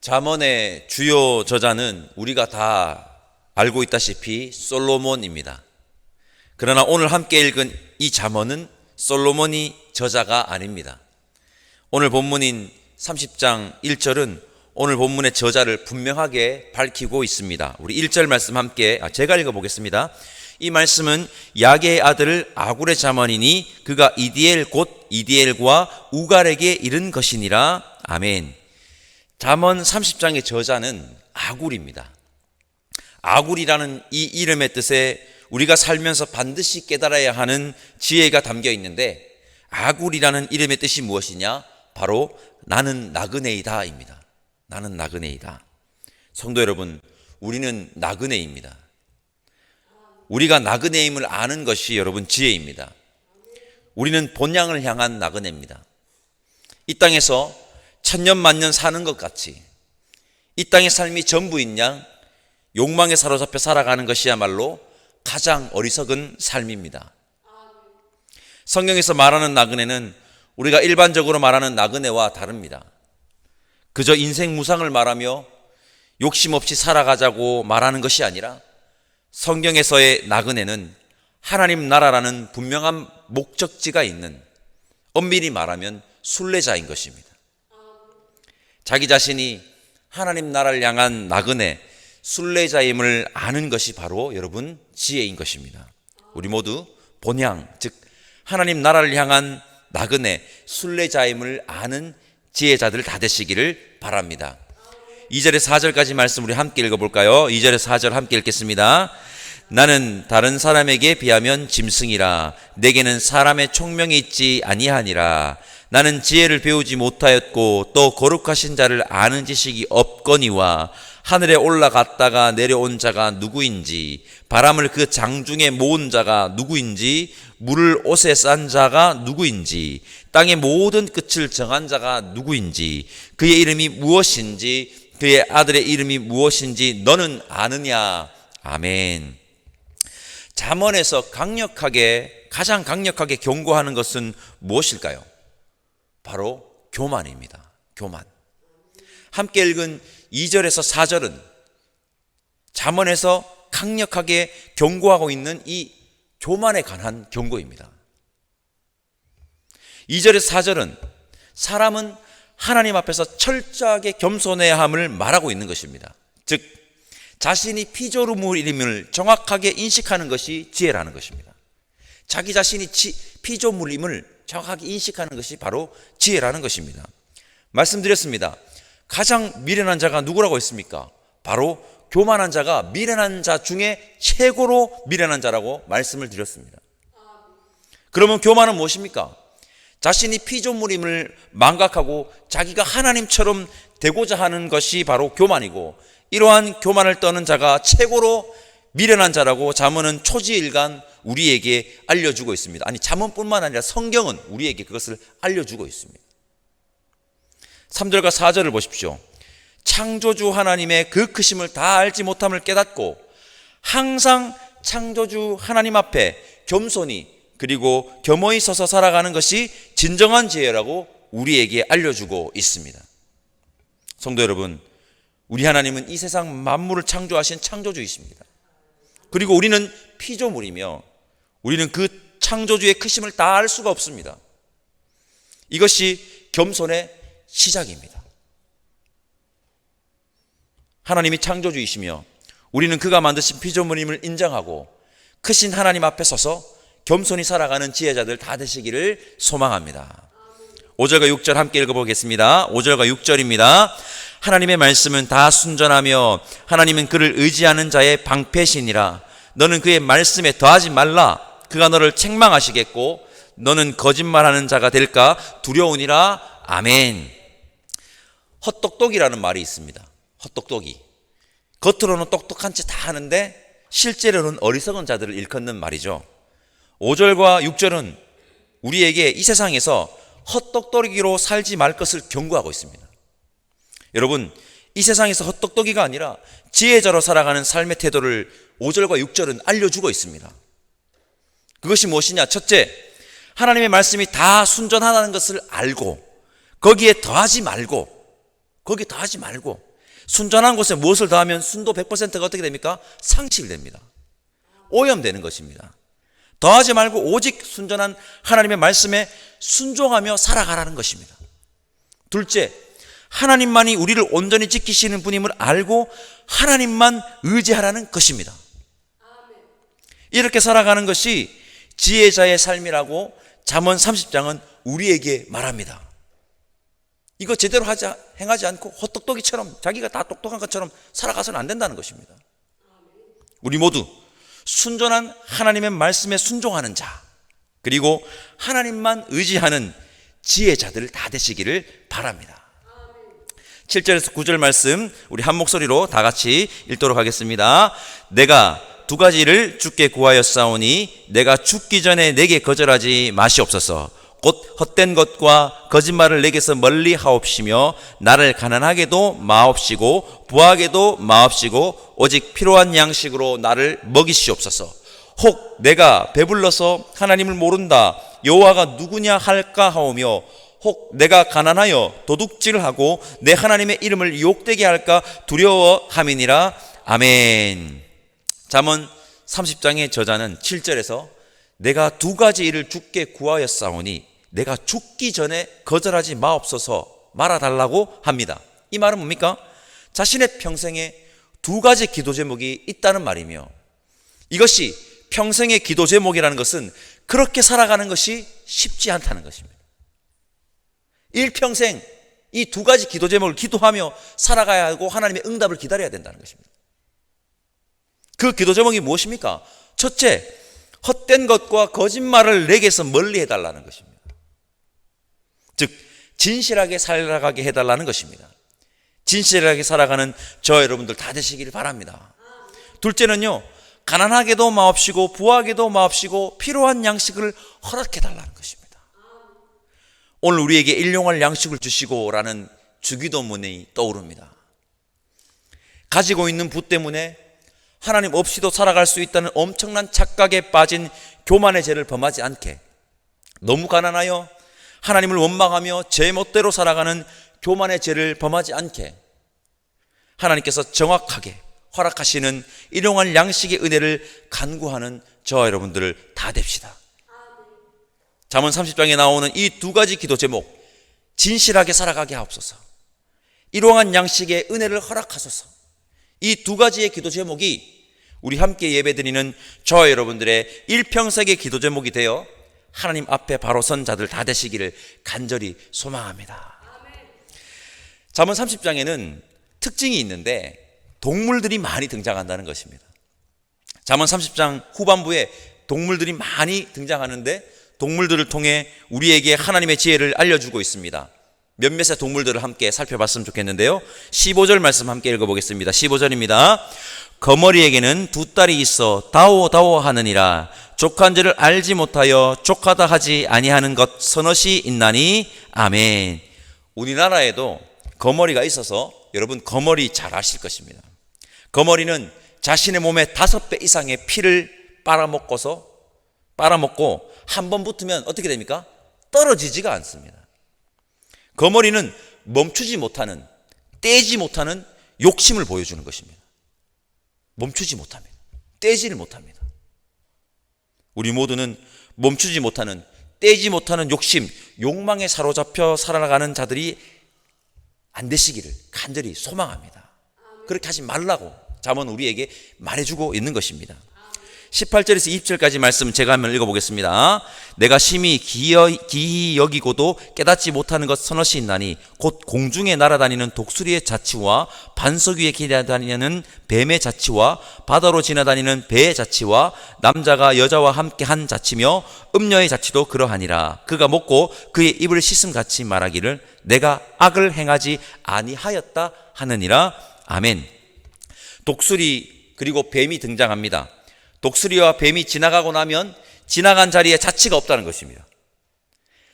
잠언의 주요 저자는 우리가 다 알고 있다시피 솔로몬입니다. 그러나 오늘 함께 읽은 이 잠언은 솔로몬이 저자가 아닙니다. 오늘 본문인 30장 1절은 오늘 본문의 저자를 분명하게 밝히고 있습니다. 우리 1절 말씀 함께 아, 제가 읽어 보겠습니다. 이 말씀은 야게의 아들 아굴의 자언이니 그가 이디엘 곧 이디엘과 우갈에게 이른 것이니라. 아멘. 잠언 30장의 저자는 아굴입니다. 아굴이라는 이 이름의 뜻에 우리가 살면서 반드시 깨달아야 하는 지혜가 담겨 있는데 아굴이라는 이름의 뜻이 무엇이냐? 바로 나는 나그네이다입니다. 나는 나그네이다. 성도 여러분, 우리는 나그네입니다. 우리가 나그네임을 아는 것이 여러분 지혜입니다. 우리는 본향을 향한 나그네입니다. 이 땅에서 천년 만년 사는 것 같이 이 땅의 삶이 전부인 양 욕망에 사로잡혀 살아가는 것이야말로 가장 어리석은 삶입니다. 성경에서 말하는 나그네는 우리가 일반적으로 말하는 나그네와 다릅니다. 그저 인생 무상을 말하며 욕심 없이 살아가자고 말하는 것이 아니라 성경에서의 나그네는 하나님 나라라는 분명한 목적지가 있는 엄밀히 말하면 순례자인 것입니다. 자기 자신이 하나님 나라를 향한 나그네 순례자임을 아는 것이 바로 여러분 지혜인 것입니다. 우리 모두 본향 즉 하나님 나라를 향한 나그네 순례자임을 아는 지혜자들 다 되시기를 바랍니다. 2절에 4절까지 말씀 우리 함께 읽어볼까요? 2절에 4절 함께 읽겠습니다. 나는 다른 사람에게 비하면 짐승이라 내게는 사람의 총명이 있지 아니하니라 나는 지혜를 배우지 못하였고 또 거룩하신 자를 아는 지식이 없거니와 하늘에 올라갔다가 내려온 자가 누구인지 바람을 그 장중에 모은 자가 누구인지 물을 옷에 싼 자가 누구인지 땅의 모든 끝을 정한 자가 누구인지 그의 이름이 무엇인지 그의 아들의 이름이 무엇인지 너는 아느냐 아멘 잠언에서 강력하게 가장 강력하게 경고하는 것은 무엇일까요? 바로 교만입니다. 교만. 함께 읽은 2절에서 4절은 잠언에서 강력하게 경고하고 있는 이 교만에 관한 경고입니다. 2절에서 4절은 사람은 하나님 앞에서 철저하게 겸손해야 함을 말하고 있는 것입니다. 즉 자신이 피조물임을 정확하게 인식하는 것이 지혜라는 것입니다. 자기 자신이 피조물임을 정확하게 인식하는 것이 바로 지혜라는 것입니다. 말씀드렸습니다. 가장 미련한 자가 누구라고 했습니까? 바로 교만한 자가 미련한 자 중에 최고로 미련한 자라고 말씀을 드렸습니다. 그러면 교만은 무엇입니까? 자신이 피조물임을 망각하고 자기가 하나님처럼 되고자 하는 것이 바로 교만이고 이러한 교만을 떠는 자가 최고로 미련한 자라고 잠언은 초지일간 우리에게 알려주고 있습니다. 아니 잠언뿐만 아니라 성경은 우리에게 그것을 알려주고 있습니다. 3절과 4절을 보십시오. 창조주 하나님의 그 크심을 다 알지 못함을 깨닫고 항상 창조주 하나님 앞에 겸손히 그리고 겸허히 서서 살아가는 것이 진정한 지혜라고 우리에게 알려주고 있습니다. 성도 여러분, 우리 하나님은 이 세상 만물을 창조하신 창조주이십니다. 그리고 우리는 피조물이며 우리는 그 창조주의 크심을 다 알 수가 없습니다. 이것이 겸손의 시작입니다. 하나님이 창조주이시며 우리는 그가 만드신 피조물임을 인정하고 크신 하나님 앞에 서서 겸손히 살아가는 지혜자들 다 되시기를 소망합니다. 5절과 6절 함께 읽어보겠습니다. 5절과 6절입니다. 하나님의 말씀은 다 순전하며 하나님은 그를 의지하는 자의 방패신이라 너는 그의 말씀에 더하지 말라 그가 너를 책망하시겠고 너는 거짓말하는 자가 될까? 두려우니라. 아멘. 헛똑똑이라는 말이 있습니다. 헛똑똑이. 겉으로는 똑똑한 채 다 하는데 실제로는 어리석은 자들을 일컫는 말이죠. 5절과 6절은 우리에게 이 세상에서 헛똑똑이로 살지 말 것을 경고하고 있습니다. 여러분 이 세상에서 헛똑똑이가 아니라 지혜자로 살아가는 삶의 태도를 5절과 6절은 알려주고 있습니다 그것이 무엇이냐 첫째 하나님의 말씀이 다 순전하다는 것을 알고 거기에 더하지 말고 거기에 더하지 말고 순전한 곳에 무엇을 더하면 순도 100%가 어떻게 됩니까? 상실됩니다. 오염되는 것입니다. 더하지 말고 오직 순전한 하나님의 말씀에 순종하며 살아가라는 것입니다. 둘째, 하나님만이 우리를 온전히 지키시는 분임을 알고 하나님만 의지하라는 것입니다. 이렇게 살아가는 것이 지혜자의 삶이라고 잠언 30장은 우리에게 말합니다. 이거 제대로 하지 행하지 않고 헛똑똑이처럼 자기가 다 똑똑한 것처럼 살아가서는 안 된다는 것입니다. 우리 모두 순전한 하나님의 말씀에 순종하는 자 그리고 하나님만 의지하는 지혜자들 다 되시기를 바랍니다. 7절에서 9절 말씀 우리 한 목소리로 다 같이 읽도록 하겠습니다. 내가 두 가지를 주께 구하였사오니 내가 죽기 전에 내게 거절하지 마시옵소서. 곧 헛된 것과 거짓말을 내게서 멀리 하옵시며 나를 가난하게도 마옵시고 부하게도 마옵시고 오직 필요한 양식으로 나를 먹이시옵소서. 혹 내가 배불러서 하나님을 모른다 여호와가 누구냐 할까 하오며 혹 내가 가난하여 도둑질을 하고 내 하나님의 이름을 유혹되게 할까 두려워함이니라 아멘. 잠언 30장의 저자는 7절에서 내가 두 가지 일을 주께 구하였사오니 내가 죽기 전에 거절하지 마옵소서 말아달라고 합니다. 이 말은 뭡니까? 자신의 평생에 두 가지 기도 제목이 있다는 말이며 이것이 평생의 기도 제목이라는 것은 그렇게 살아가는 것이 쉽지 않다는 것입니다. 일평생 이 두 가지 기도 제목을 기도하며 살아가야 하고 하나님의 응답을 기다려야 된다는 것입니다. 그 기도 제목이 무엇입니까? 첫째, 헛된 것과 거짓말을 내게서 멀리 해달라는 것입니다. 즉, 진실하게 살아가게 해달라는 것입니다. 진실하게 살아가는 저 여러분들 다 되시기를 바랍니다. 둘째는요, 가난하게도 마옵시고 부하게도 마옵시고 필요한 양식을 허락해 달라는 것입니다. 오늘 우리에게 일용할 양식을 주시고 라는 주기도문이 떠오릅니다. 가지고 있는 부 때문에 하나님 없이도 살아갈 수 있다는 엄청난 착각에 빠진 교만의 죄를 범하지 않게 너무 가난하여 하나님을 원망하며 제 멋대로 살아가는 교만의 죄를 범하지 않게 하나님께서 정확하게 허락하시는 일용할 양식의 은혜를 간구하는 저와 여러분들 다 됩시다. 잠언 30장에 나오는 이 두 가지 기도 제목 진실하게 살아가게 하옵소서. 일용한 양식의 은혜를 허락하소서. 이 두 가지의 기도 제목이 우리 함께 예배드리는 저와 여러분들의 일평생의 기도 제목이 되어 하나님 앞에 바로 선 자들 다 되시기를 간절히 소망합니다. 잠언 30장에는 특징이 있는데 동물들이 많이 등장한다는 것입니다. 잠언 30장 후반부에 동물들이 많이 등장하는데 동물들을 통해 우리에게 하나님의 지혜를 알려주고 있습니다. 몇몇의 동물들을 함께 살펴봤으면 좋겠는데요. 15절 말씀 함께 읽어보겠습니다. 15절입니다. 거머리에게는 두 딸이 있어 다오 다오 하느니라 족한 줄을 알지 못하여 족하다 하지 아니하는 것 서너시 있나니 아멘. 우리나라에도 거머리가 있어서 여러분 거머리 잘 아실 것입니다. 거머리는 자신의 몸에 다섯 배 이상의 피를 빨아먹고서 빨아먹고 한 번 붙으면 어떻게 됩니까? 떨어지지가 않습니다. 거머리는 멈추지 못하는 떼지 못하는 욕심을 보여주는 것입니다. 멈추지 못합니다. 떼지를 못합니다. 우리 모두는 멈추지 못하는 떼지 못하는 욕심, 욕망에 사로잡혀 살아가는 자들이 안 되시기를 간절히 소망합니다. 그렇게 하지 말라고 잠언 우리에게 말해주고 있는 것입니다. 18절에서 20절까지 말씀 제가 한번 읽어보겠습니다. 내가 심히 기히 여기고도 깨닫지 못하는 것 서너시 있나니 곧 공중에 날아다니는 독수리의 자치와 반석 위에 기다다니는 뱀의 자치와 바다로 지나다니는 배의 자치와 남자가 여자와 함께 한 자치며 음녀의 자치도 그러하니라. 그가 먹고 그의 입을 씻음 같이 말하기를 내가 악을 행하지 아니하였다 하느니라. 아멘. 독수리 그리고 뱀이 등장합니다. 독수리와 뱀이 지나가고 나면 지나간 자리에 자치가 없다는 것입니다.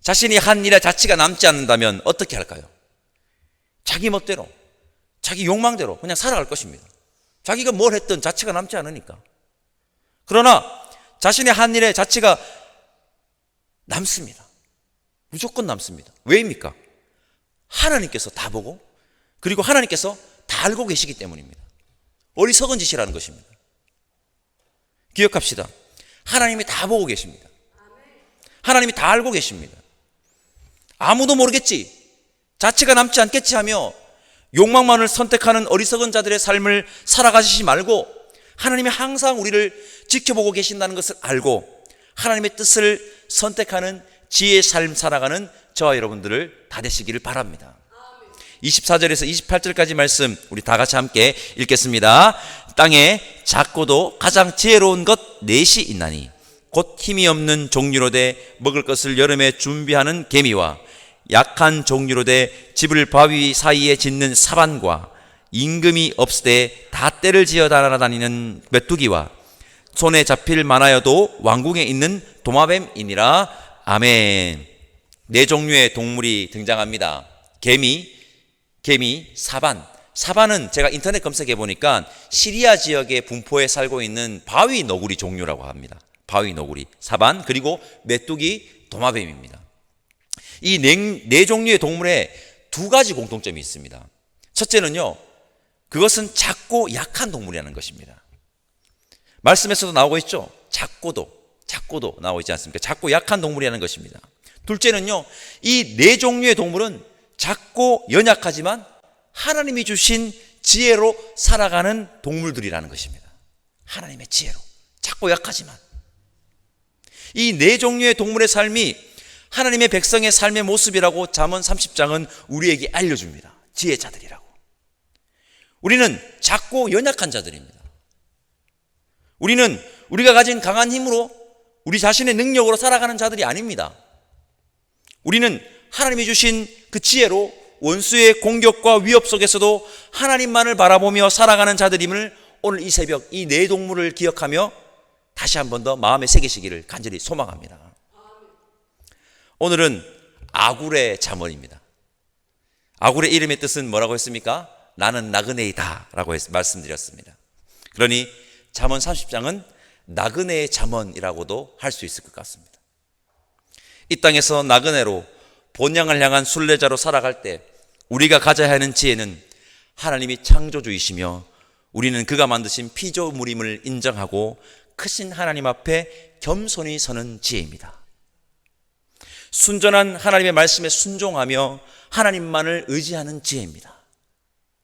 자신이 한 일에 자치가 남지 않는다면 어떻게 할까요? 자기 멋대로, 자기 욕망대로 그냥 살아갈 것입니다. 자기가 뭘 했든 자치가 남지 않으니까. 그러나 자신의 한 일에 자치가 남습니다. 무조건 남습니다. 왜입니까? 하나님께서 다 보고 그리고 하나님께서 다 알고 계시기 때문입니다. 어리석은 짓이라는 것입니다. 기억합시다. 하나님이 다 보고 계십니다. 하나님이 다 알고 계십니다. 아무도 모르겠지. 자체가 남지 않겠지 하며 욕망만을 선택하는 어리석은 자들의 삶을 살아가시지 말고 하나님이 항상 우리를 지켜보고 계신다는 것을 알고 하나님의 뜻을 선택하는 지혜의 삶 살아가는 저와 여러분들을 다 되시기를 바랍니다. 24절에서 28절까지 말씀 우리 다 같이 함께 읽겠습니다. 땅에 작고도 가장 지혜로운 것 넷이 있나니 곧 힘이 없는 종류로 돼 먹을 것을 여름에 준비하는 개미와 약한 종류로 돼 집을 바위 사이에 짓는 사반과 임금이 없으되 다 때를 지어 달아다니는 메뚜기와 손에 잡힐 만하여도 왕궁에 있는 도마뱀이니라. 아멘. 네 종류의 동물이 등장합니다. 개미, 개미, 사반 사반은 제가 인터넷 검색해 보니까 시리아 지역의 분포에 살고 있는 바위 너구리 종류라고 합니다 바위 너구리, 사반 그리고 메뚜기, 도마뱀입니다 이 네 종류의 동물에 두 가지 공통점이 있습니다. 첫째는요, 그것은 작고 약한 동물이라는 것입니다. 말씀에서도 나오고 있죠. 작고도, 작고도 나오고 있지 않습니까? 작고 약한 동물이라는 것입니다. 둘째는요, 이 네 종류의 동물은 작고 연약하지만 하나님이 주신 지혜로 살아가는 동물들이라는 것입니다. 하나님의 지혜로. 작고 약하지만. 이 네 종류의 동물의 삶이 하나님의 백성의 삶의 모습이라고 잠언 30장은 우리에게 알려줍니다. 지혜자들이라고. 우리는 작고 연약한 자들입니다. 우리는 우리가 가진 강한 힘으로 우리 자신의 능력으로 살아가는 자들이 아닙니다. 우리는 하나님이 주신 그 지혜로 원수의 공격과 위협 속에서도 하나님만을 바라보며 살아가는 자들임을 오늘 이 새벽 이 네 동물을 기억하며 다시 한 번 더 마음에 새기시기를 간절히 소망합니다. 오늘은 아굴의 잠언입니다. 아굴의 이름의 뜻은 뭐라고 했습니까? 나는 나그네이다 라고 말씀드렸습니다. 그러니 잠언 30장은 나그네의 잠언이라고도 할 수 있을 것 같습니다. 이 땅에서 나그네로 본향을 향한 순례자로 살아갈 때 우리가 가져야 하는 지혜는 하나님이 창조주이시며 우리는 그가 만드신 피조물임을 인정하고 크신 하나님 앞에 겸손히 서는 지혜입니다. 순전한 하나님의 말씀에 순종하며 하나님만을 의지하는 지혜입니다.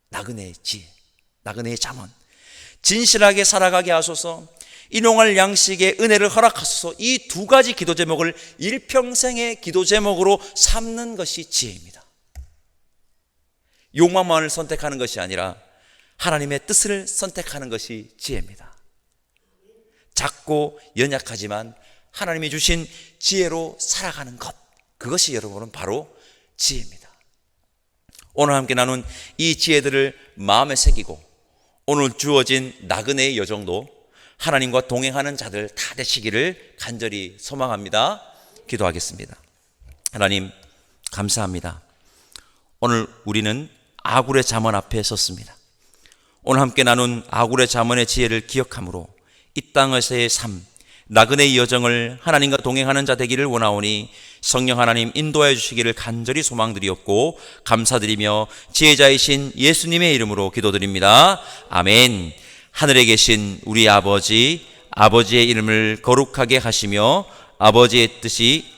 나그네의 지혜, 나그네의 잠언. 진실하게 살아가게 하소서, 인용할 양식의 은혜를 허락하소서 이 두 가지 기도 제목을 일평생의 기도 제목으로 삼는 것이 지혜입니다. 욕망만을 선택하는 것이 아니라 하나님의 뜻을 선택하는 것이 지혜입니다. 작고 연약하지만 하나님이 주신 지혜로 살아가는 것. 그것이 여러분은 바로 지혜입니다. 오늘 함께 나눈 이 지혜들을 마음에 새기고 오늘 주어진 나그네의 여정도 하나님과 동행하는 자들 다 되시기를 간절히 소망합니다. 기도하겠습니다. 하나님, 감사합니다. 오늘 우리는 아굴의 잠언 앞에 섰습니다. 오늘 함께 나눈 아굴의 잠언의 지혜를 기억함으로 이 땅에서의 삶, 나그네의 여정을 하나님과 동행하는 자 되기를 원하오니 성령 하나님 인도하여 주시기를 간절히 소망드리옵고 감사드리며 지혜자이신 예수님의 이름으로 기도드립니다. 아멘. 하늘에 계신 우리 아버지, 아버지의 이름을 거룩하게 하시며 아버지의 뜻이